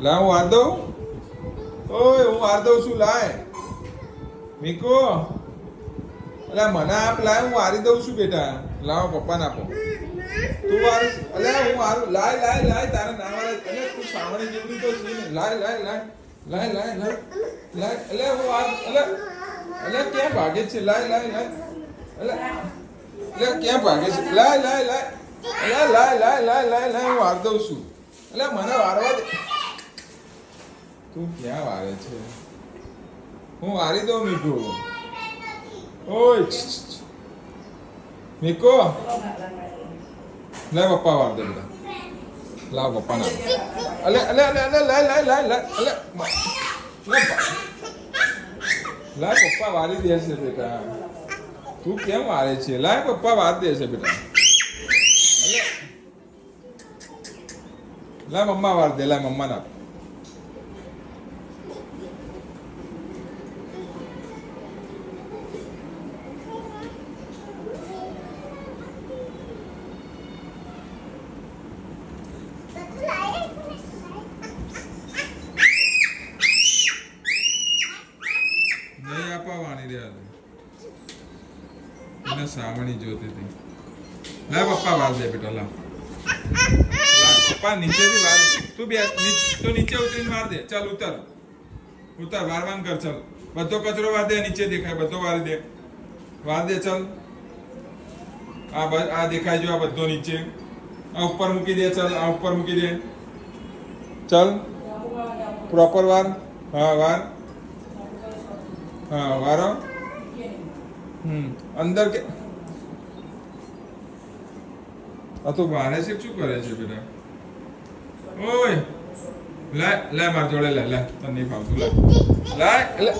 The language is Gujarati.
લા હું વાર દઉં ઓય હું વાર દઉં છું લાય મીકો અલે મને આપ લાય હું વારી દઉં છું બેટા લાવો પપ્પાને આપો તું વારી અલે હું વારું લાય લાય લાય તારે ના વારે અલે તું સાવણી જેવડી તો છે લાય લાય લાય લાય લાય લાય લાય અલે હું વાર અલે અલે ક્યાં ભાગે છે લાય લાય લાય અલે અલે ક્યાં ભાગે છે લાય લાય લાય અલે લાય લાય લાય લાય લાય હું વાર દઉં છું અલે મને વારવા દે તું ક્યાં વારે છે? હું વારી દઉં મીઠું. ઓય. મીકો? લે પપ્પા વાર દે. બધા લાવ પપ્પા ના અલે અલે અલે અલે લે લે લે અલે લે પા- લાય પપ્પા વારી દે છે બેટા. તું કેમ વારે છે? લાય પપ્પા વાર દે છે બેટા. અલે. મમ્મા વાર દે, લાય મમ્મા ના નહીં સાવણી જોતી હતી. લા પપ્પા વાર દે બેટા લા લા પપ્પા, નીચેથી વાલ તું બે તો નીચે ઉતરીને માર દે. ચાલ, ઉતર. ઉતર વારવાન કર, ચાલ. બધો કચરો વાર દે, નીચે દેખાય, બધો વાર દે. વાર દે, ચાલ. આ આ દેખાય જો આ બધો નીચે. આ ઉપર મૂકી દે, ચાલ, આ ઉપર મૂકી દે. ચાલ. પ્રોપર વાર હા વાર હા, વારો? હમ, અંદર કે આ તો વારે છે શું કરે છે બેટા? ઓય, લે લે માર જોડે, લે લે, તને નહીં ફાવતું લે લે.